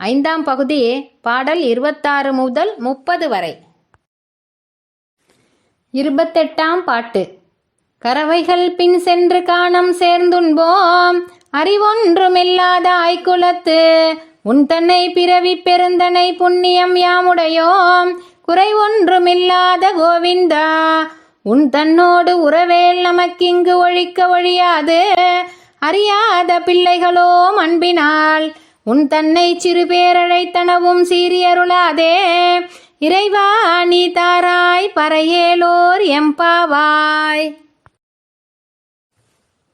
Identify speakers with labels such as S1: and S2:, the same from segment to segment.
S1: ஐந்தாம் பகுதி பாடல் இருபத்தாறு முதல் முப்பது வரை. இருபத்தெட்டாம் பாட்டு. கறவைகள் பின் சென்று காணம் சேர்ந்துண்போம். அறிவொன்றுமில்லாத ஆய்குலத்து உன் தன்னை பிறவி பெருந்தனை புண்ணியம் யாமுடையோம். குறை ஒன்றுமில்லாத கோவிந்தா உன் தன்னோடு உறவேல் நமக்கிங்கு ஒழிக்க ஒழியாது. அறியாத பிள்ளைகளோ அன்பினால் உன் தன்னை சிறு பேரழைத்தனவும் சீரியருளாதே. இறைவா நீ தாராய் பறையேலோர் எம்பாவாய்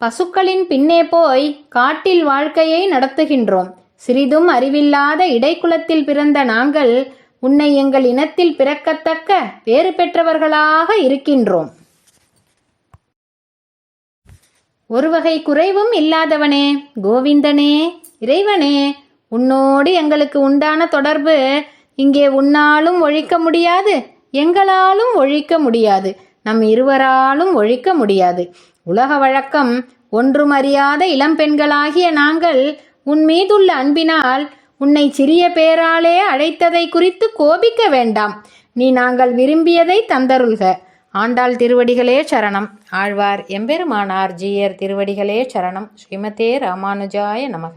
S1: பசுக்களின் பின்னே போய் காட்டில் வாழ்க்கையை நடத்துகின்றோம். சிறிதும் அறிவில்லாத இடைக்குலத்தில் பிறந்த நாங்கள் உன்னை எங்கள் இனத்தில் பிறக்கத்தக்க வேறு பெற்றவர்களாக இருக்கின்றோம். ஒரு வகை குறைவும் இல்லாதவனே கோவிந்தனே இறைவனே உன்னோடு எங்களுக்கு உண்டான தொடர்பு இங்கே உன்னாலும் ஒழிக்க முடியாது எங்களாலும் ஒழிக்க முடியாது நம் இருவராலும் ஒழிக்க முடியாது. உலக வழக்கம் ஒன்றும் அறியாத இளம்பெண்களாகிய நாங்கள் உன் மீதுள்ள அன்பினால் உன்னை சிறிய பேராலே அழைத்ததை குறித்து கோபிக்க வேண்டாம். நீ நாங்கள் விரும்பியதை தந்தருள்க. ஆண்டாள் திருவடிகளே சரணம். ஆழ்வார் எம்பெருமானார் ஜீயர் திருவடிகளே சரணம். ஸ்ரீமதே ராமானுஜாய நமக.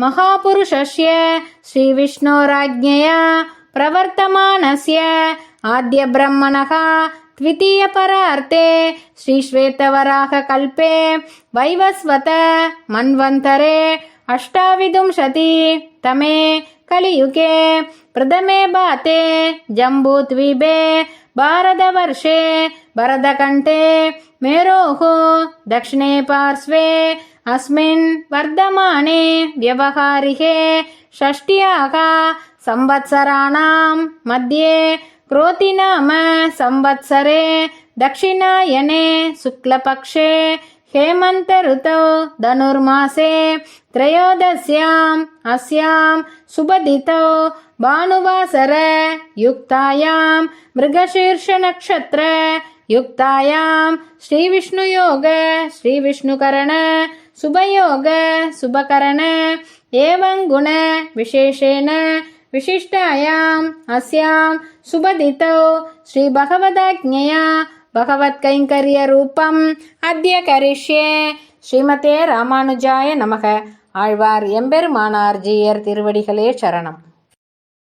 S1: महापुरुषस्य श्रीविष्णोराज्ञया प्रवर्तमानस्य आद्यब्रह्मणः द्वितीयपरार्थे श्रीश्वेतवराहकल्पे वैवस्वत मन्वन्तरे अष्टाविंशति तमे कलियुगे प्रथमे बाते जम्बूद्वीपे भारतवर्षे भरतकण्ठे मेरोः दक्षिणे पार्श्वे अस्मिन् वर्धमाने व्यवहारिके षष्ट्याः संवत्सराणां मध्ये क्रोतिनाम संवत्सरे दक्षिणायने शुक्लपक्षे हेमन्तऋतौ धनुर्मासे त्रयोदश्याम् अस्यां सुबदितौ भानुवासर युक्तायां मृगशीर्षनक्षत्र युक्तायां श्रीविष्णुयोग श्रीविष्णुकरण शुभयोग शुभकरण एवं गुण विशेषेण विशिष्टायाम् अस्यां सुबदितौ श्रीभगवदाज्ञया भगवत्कैङ्कर्यरूपम् अद्य करिष्ये ஸ்ரீமதே ராமானுஜாய நமக ஆழ்வார் எம்பெருமானார் ஜீயர் திருவடிகளே சரணம்